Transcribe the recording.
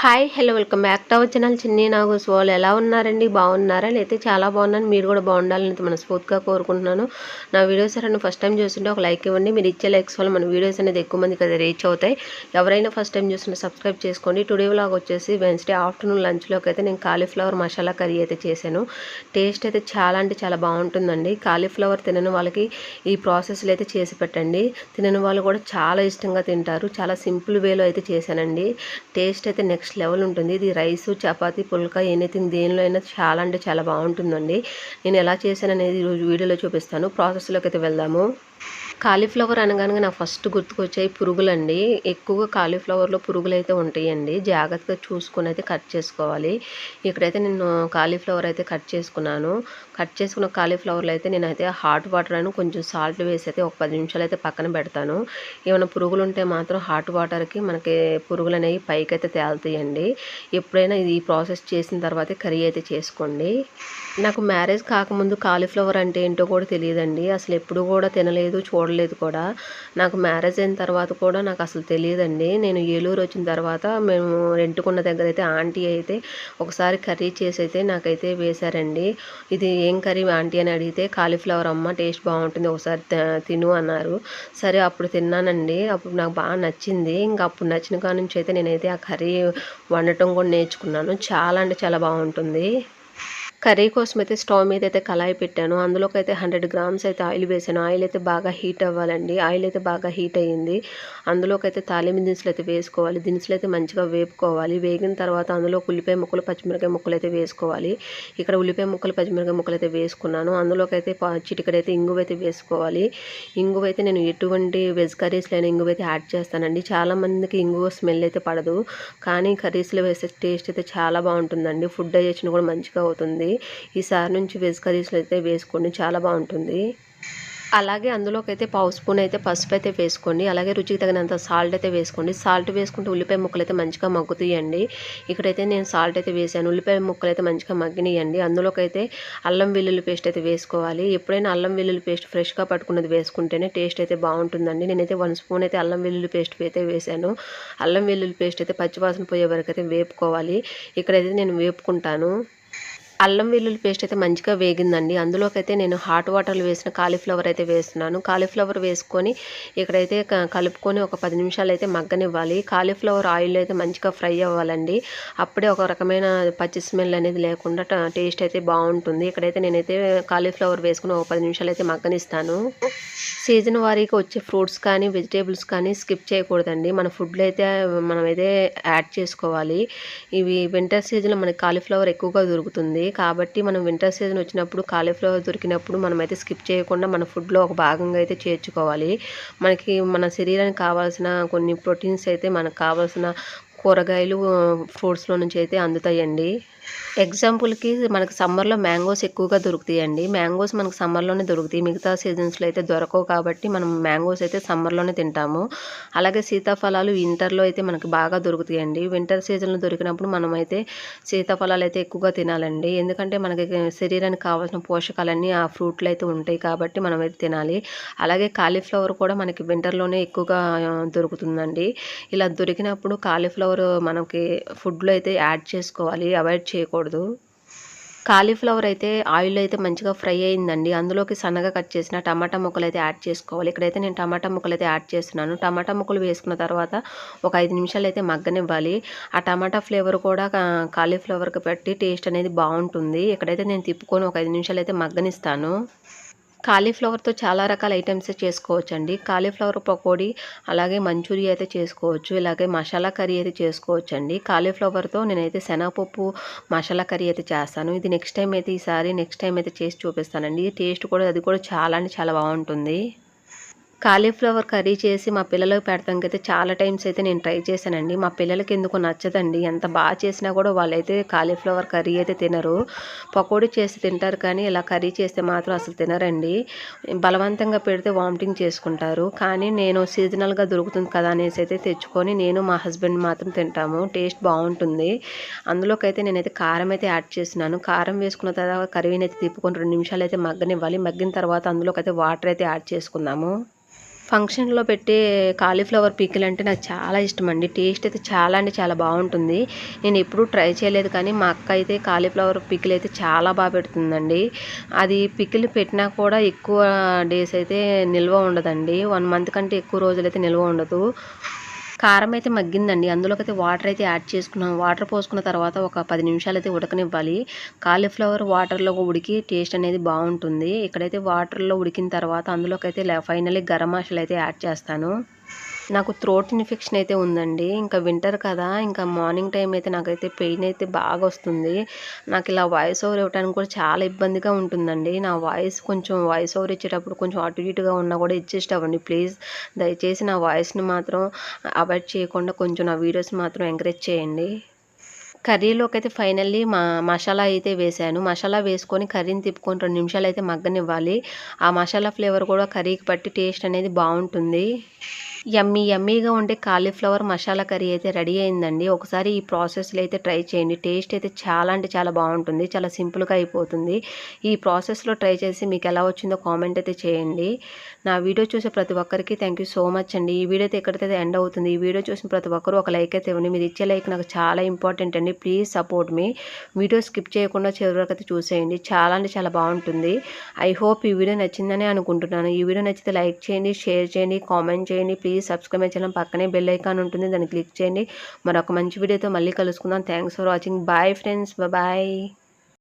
Hi hello welcome back to our channel. Chinni Nagu వాళ్ళు ఎలా ఉన్నారండి? బాగున్నారా? లేకపోతే చాలా బాగున్నాను. మీరు కూడా బాగుండాలని అయితే మనస్ఫూర్తిగా కోరుకుంటున్నాను. నా వీడియోస్ ఎవరైనా ఫస్ట్ టైం చూస్తుంటే ఒక లైక్ ఇవ్వండి. మీరు ఇచ్చే లైక్స్ వల్ల మన వీడియోస్ అనేది ఎక్కువ మందికి అది రీచ్ అవుతాయి. ఎవరైనా ఫస్ట్ టైం చూస్తుంటే సబ్స్క్రైబ్ చేసుకోండి. టుడే వ్లాగ్ వచ్చేసి వెన్స్డే ఆఫ్టర్నూన్ లంచ్లోకి అయితే నేను కాలీఫ్లవర్ మసాలా కర్రీ అయితే చేశాను. టేస్ట్ అయితే చాలా అంటే చాలా బాగుంటుందండి. కాలీఫ్లవర్ తినని వాళ్ళకి ఈ ప్రాసెస్లో అయితే చేసి పెట్టండి. తినని వాళ్ళు కూడా చాలా ఇష్టంగా తింటారు. చాలా సింపుల్ వేలో అయితే చేశానండి. టేస్ట్ అయితే నెక్స్ట్ లెవెల్ ఉంటుంది. ఇది రైస్ చపాతీ పుల్కా ఎనీథింగ్ దేనిలో అయినా చాలా అంటే చాలా బాగుంటుందండి. నేను ఎలా చేశాను అనేది ఈరోజు వీడియోలో చూపిస్తాను. ప్రాసెస్లోకి అయితే వెళ్దాము. కాలీఫ్లవర్ అనగానే నాకు ఫస్ట్ గుర్తుకొచ్చాయి పురుగులండి. ఎక్కువగా కాలీఫ్లవర్లో పురుగులు అయితే ఉంటాయండి. జాగ్రత్తగా చూసుకుని అయితే కట్ చేసుకోవాలి. ఇక్కడైతే నేను కాలీఫ్లవర్ అయితే కట్ చేసుకున్నాను. కట్ చేసుకున్న కాలీఫ్లవర్లో అయితే నేనైతే హాట్ వాటర్ అని కొంచెం సాల్ట్ వేసి అయితే ఒక పది నిమిషాలు అయితే పక్కన పెడతాను. ఏమైనా పురుగులు ఉంటే మాత్రం హాట్ వాటర్కి మనకి పురుగులు అనేవి పైకి అయితే తేలుతాయండి. ఎప్పుడైనా ఇది ప్రాసెస్ చేసిన తర్వాతే కర్రీ అయితే చేసుకోండి. నాకు మ్యారేజ్ కాకముందు కాలీఫ్లవర్ అంటే ఏంటో కూడా తెలియదండి. అసలు ఎప్పుడు కూడా తినలేదు చూడలేదు కూడా. నాకు మ్యారేజ్ అయిన తర్వాత కూడా నాకు అసలు తెలియదండి. నేను ఏలూరు వచ్చిన తర్వాత మేము రెంటుకున్న దగ్గర అయితే ఆంటీ అయితే ఒకసారి కర్రీ చేసి అయితే నాకైతే వేశారండి. ఇది ఏం కర్రీ ఆంటీ అని అడిగితే కాలీఫ్లవర్ అమ్మ టేస్ట్ బాగుంటుంది ఒకసారి తిను అన్నారు. సరే అప్పుడు తిన్నానండి. అప్పుడు నాకు బాగా నచ్చింది. ఇంకా అప్పుడు నచ్చిన కాడ నుంచి అయితే నేనైతే ఆ కర్రీ వండటం కూడా నేర్చుకున్నాను. చాలా అంటే చాలా బాగుంటుంది. కర్రీ కోసం అయితే స్టవ్ మీద అయితే కళాయి పెట్టాను. అందులోకి అయితే హండ్రెడ్ గ్రామ్స్ అయితే ఆయిల్ వేసాను. ఆయిల్ అయితే బాగా హీట్ అవ్వాలండి. ఆయిల్ అయితే బాగా హీట్ అయ్యింది. అందులోకి అయితే తాలింపు దినుసులు అయితే వేసుకోవాలి. దినుసులు అయితే మంచిగా వేపుకోవాలి. వేగిన తర్వాత అందులో ఉల్లిపాయ ముక్కలు పచ్చిమిరకాయ ముక్కలు అయితే వేసుకోవాలి. ఇక్కడ ఉల్లిపాయ ముక్కలు పచ్చిమిరకాయ ముక్కలు అయితే వేసుకున్నాను. అందులోకి అయితే ప- ఇంగువ అయితే వేసుకోవాలి. ఇంగువ అయితే నేను ఎటువంటి వెజ్ కర్రీస్లో అయినా ఇంగువ అయితే యాడ్ చేస్తానండి. చాలా మందికి ఇంగువ స్మెల్ అయితే పడదు. కానీ కర్రీస్లో వేసే టేస్ట్ అయితే చాలా బాగుంటుందండి. ఫుడ్ డైజెషన్ కూడా మంచిగా అవుతుంది. ఈసారి నుంచి వెజ్ కర్రీస్లో అయితే వేసుకోండి చాలా బాగుంటుంది. అలాగే అందులోకి అయితే పావు స్పూన్ అయితే పసుపు అయితే వేసుకోండి అలాగే రుచికి తగినంత సాల్ట్ అయితే వేసుకోండి. సాల్ట్ వేసుకుంటే ఉల్లిపాయ ముక్కలు అయితే మంచిగా మగ్గుతాయండి. ఇక్కడైతే నేను సాల్ట్ అయితే వేసాను ఉల్లిపాయ ముక్కలు అయితే మంచిగా మగ్గినాయండి. అందులోకి అయితే అల్లం వెల్లుల్లి పేస్ట్ అయితే వేసుకోవాలి. ఎప్పుడైనా అల్లం వెల్లుల్లి పేస్ట్ ఫ్రెష్గా పట్టుకున్నది వేసుకుంటేనే టేస్ట్ అయితే బాగుంటుందండి. నేనైతే వన్ స్పూన్ అయితే అల్లం వెల్లుల్లి పేస్ట్ అయితే వేసాను. అల్లం వెల్లుల్లి పేస్ట్ అయితే పచ్చివాసన పోయే వరకు అయితే వేపుకోవాలి. ఇక్కడైతే నేను వేపుకుంటాను. అల్లం వెల్లుల్లి పేస్ట్ అయితే మంచిగా వేగిందండి. అందులోకైతే నేను హాట్ వాటర్లో వేసిన కాలీఫ్లవర్ అయితే వేస్తున్నాను. కాలీఫ్లవర్ వేసుకొని ఇక్కడైతే కలుపుకొని ఒక పది నిమిషాలు అయితే మగ్గనివ్వాలి. కాలీఫ్లవర్ ఆయిల్ అయితే మంచిగా ఫ్రై అవ్వాలండి. అప్పుడే ఒక రకమైన పచ్చి స్మెల్ అనేది లేకుండా ట- టేస్ట్ అయితే బాగుంటుంది. ఇక్కడైతే నేనైతే కాలీఫ్లవర్ వేసుకుని ఒక పది నిమిషాలు అయితే మగ్గనిస్తాను. సీజన్ వారీగా వచ్చే ఫ్రూట్స్ కానీ వెజిటేబుల్స్ కానీ స్కిప్ చేయకూడదండి. మన ఫుడ్లో అయితే మనమైతే యాడ్ చేసుకోవాలి. ఇవి వింటర్ సీజన్లో మనకి కాలీఫ్లవర్ ఎక్కువగా దొరుకుతుంది. కాబట్టి మనం వింటర్ సీజన్ వచ్చినప్పుడు కాలీఫ్లవర్ దొరికినప్పుడు మనమైతే స్కిప్ చేయకుండా మన ఫుడ్లో ఒక భాగంగా అయితే చేర్చుకోవాలి. మనకి మన శరీరానికి కావాల్సిన కొన్ని ప్రోటీన్స్ అయితే మనకు కావాల్సిన కూరగాయలు ఫ్రూట్స్లో నుంచి అయితే అందుతాయండి. ఎగ్జాంపుల్కి మనకి సమ్మర్లో మ్యాంగోస్ ఎక్కువగా దొరుకుతాయండి. మ్యాంగోస్ మనకు సమ్మర్లోనే దొరుకుతాయి. మిగతా సీజన్స్లో అయితే దొరకవు కాబట్టి మనం మ్యాంగోస్ అయితే సమ్మర్లోనే తింటాము. అలాగే సీతాఫలాలు వింటర్లో అయితే మనకి బాగా దొరుకుతాయండి. వింటర్ సీజన్లో దొరికినప్పుడు మనం అయితే సీతాఫలాలు అయితే ఎక్కువగా తినాలండి. ఎందుకంటే మనకి శరీరానికి కావాల్సిన పోషకాలన్నీ ఆ ఫ్రూట్లో అయితే ఉంటాయి కాబట్టి మనం అయితే తినాలి. అలాగే కాలీఫ్లవర్ కూడా మనకి వింటర్లోనే ఎక్కువగా దొరుకుతుందండి. ఇలా దొరికినప్పుడు కాలీఫ్లవర్ మనకి ఫుడ్లో అయితే యాడ్ చేసుకోవాలి. అవాయిడ్ చేయకూడదు. కాలీఫ్లవర్ అయితే ఆయిల్ అయితే మంచిగా ఫ్రై అయిందండి. అందులోకి సన్నగా కట్ చేసిన టమాటా ముక్కలు అయితే యాడ్ చేసుకోవాలి. ఇక్కడైతే నేను టమాటా ముక్కలు అయితే యాడ్ చేస్తున్నాను. టమాటా ముక్కలు వేసుకున్న తర్వాత ఒక ఐదు నిమిషాలు అయితే మగ్గనివ్వాలి. ఆ టమాటా ఫ్లేవర్ కూడా కాలీఫ్లవర్కి పెట్టి టేస్ట్ అనేది బాగుంటుంది. ఇక్కడైతే నేను తిప్పుకొని ఒక ఐదు నిమిషాలు అయితే మగ్గనిస్తాను. కాలీఫ్లవర్తో చాలా రకాల ఐటమ్స్ చేసుకోవచ్చు అండి కాలీఫ్లవర్ పకోడీ అలాగే మంచూరియా అయితే చేసుకోవచ్చు ఇలాగే మసాలా కర్రీ అయితే చేసుకోవచ్చు అండి కాలీఫ్లవర్తో నేనైతే శనగపప్పు మసాలా కర్రీ అయితే చేస్తాను. ఇది నెక్స్ట్ టైం అయితే ఈసారి నెక్స్ట్ టైం అయితే చేసి చూపిస్తానండి. టేస్ట్ కూడా అది కూడా చాలా అంటే చాలా బాగుంటుంది. కాలీఫ్లవర్ కర్రీ చేసి మా పిల్లలకు పెడతానికి అయితే చాలా టైమ్స్ అయితే నేను ట్రై చేశానండి. మా పిల్లలకి ఎందుకు నచ్చదండి. ఎంత బాగా చేసినా కూడా వాళ్ళైతే కాలీఫ్లవర్ కర్రీ అయితే తినరు. పకోడీ చేసి తింటారు కానీ ఇలా కర్రీ చేస్తే మాత్రం అసలు తినరండి. బలవంతంగా పెడితే వామిటింగ్ చేసుకుంటారు. కానీ నేను సీజనల్గా దొరుకుతుంది కదా అనేసి అయితే తెచ్చుకొని నేను మా హస్బెండ్ మాత్రం తింటాము. టేస్ట్ బాగుంటుంది. అందులోకైతే నేనైతే కారం అయితే యాడ్ చేసినాను కారం వేసుకున్న తర్వాత కర్రీని అయితే తిప్పుకొని రెండు నిమిషాలు అయితే మగ్గనివ్వాలి. మగ్గిన తర్వాత అందులోకి అయితే వాటర్ అయితే యాడ్ చేసుకుందాము. ఫంక్షన్లో పెట్టే కాలీఫ్లవర్ పికిల్ అంటే నాకు చాలా ఇష్టం అండి టేస్ట్ అయితే చాలా అంటే చాలా బాగుంటుంది. నేను ఎప్పుడూ ట్రై చేయలేదు కానీ మా అక్క అయితే కాలీఫ్లవర్ పికిల్ అయితే చాలా బాగా పెడుతుందండి. అది పికిల్ పెట్టినా కూడా ఎక్కువ డేస్ అయితే నిల్వ ఉండదండి. వన్ మంత్ కంటే ఎక్కువ రోజులైతే నిల్వ ఉండదు. కారం అయితే మగ్గిందండి. అందులోకి అయితే వాటర్ అయితే యాడ్ చేసుకున్నాం. వాటర్ పోసుకున్న తర్వాత ఒక పది నిమిషాలు అయితే ఉడకనివ్వాలి. కాలీఫ్లవర్ వాటర్లో ఉడికి టేస్ట్ అనేది బాగుంటుంది. ఇక్కడైతే వాటర్లో ఉడికిన తర్వాత అందులోకి అయితే ఫైనల్లీ గరం మసాలా అయితే యాడ్ చేస్తాను. నాకు థ్రోట్ ఇన్ఫెక్షన్ అయితే ఉందండి. ఇంకా వింటర్ కదా ఇంకా మార్నింగ్ టైం అయితే నాకైతే పెయిన్ అయితే బాగా వస్తుంది. నాకు ఇలా వాయిస్ ఓవర్ ఇవ్వడానికి కూడా చాలా ఇబ్బందిగా ఉంటుందండి. నా వాయిస్ కొంచెం వాయిస్ ఓవర్ ఇచ్చేటప్పుడు కొంచెం అటు ఇటుగా ఉన్నా కూడా అడ్జస్ట్ అవ్వండి. ప్లీజ్ దయచేసి నా వాయిస్ని మాత్రం అవాయిడ్ చేయకుండా కొంచెం నా వీడియోస్ మాత్రం ఎంకరేజ్ చేయండి. కర్రీలోకి అయితే ఫైనల్లీ మా మసాలా అయితే వేసాను. మసాలా వేసుకొని కర్రీని తిప్పుకొని రెండు నిమిషాలు అయితే మగ్గనివ్వాలి. ఆ మసాలా ఫ్లేవర్ కూడా కర్రీకి పట్టి టేస్ట్ అనేది బాగుంటుంది. యమ్మీ యమ్మీగా ఉండే కాలీఫ్లవర్ మసాలా కర్రీ అయితే రెడీ అయిందండి. ఒకసారి ఈ ప్రాసెస్లో అయితే ట్రై చేయండి. టేస్ట్ అయితే చాలా అంటే చాలా బాగుంటుంది. చాలా సింపుల్గా అయిపోతుంది. ఈ ప్రాసెస్లో ట్రై చేసి మీకు ఎలా వచ్చిందో కామెంట్ అయితే చేయండి. నా వీడియో చూసే ప్రతి ఒక్కరికి థ్యాంక్ సో మచ్ అండి. ఈ వీడియో అయితే ఎక్కడైతే ఎండ్ అవుతుంది ఈ వీడియో చూసిన ప్రతి ఒక్కరు ఒక లైక్ అయితే ఇవ్వండి. మీరు ఇచ్చే లైక్ నాకు చాలా ఇంపార్టెంట్ అండి. Please support me. Video skip చేయకుండా చివరి వరకు అయితే చూసేయండి. చాలా అంటే చాలా బాగుంటుంది. ఐ హోప్ ఈ వీడియో నచ్చిందని అనుకుంటున్నాను. ఈ వీడియో నచ్చితే లైక్ చేయండి షేర్ చేయండి కామెంట్ చేయండి. ప్లీజ్ సబ్స్క్రైబ్ చేయడం పక్కనే బెల్ ఐకాన్ ఉంటుంది. దాన్ని క్లిక్ చేయండి. మరొక మంచి వీడియోతో మళ్ళీ కలుసుకుందాం. Thanks for watching bye friends bye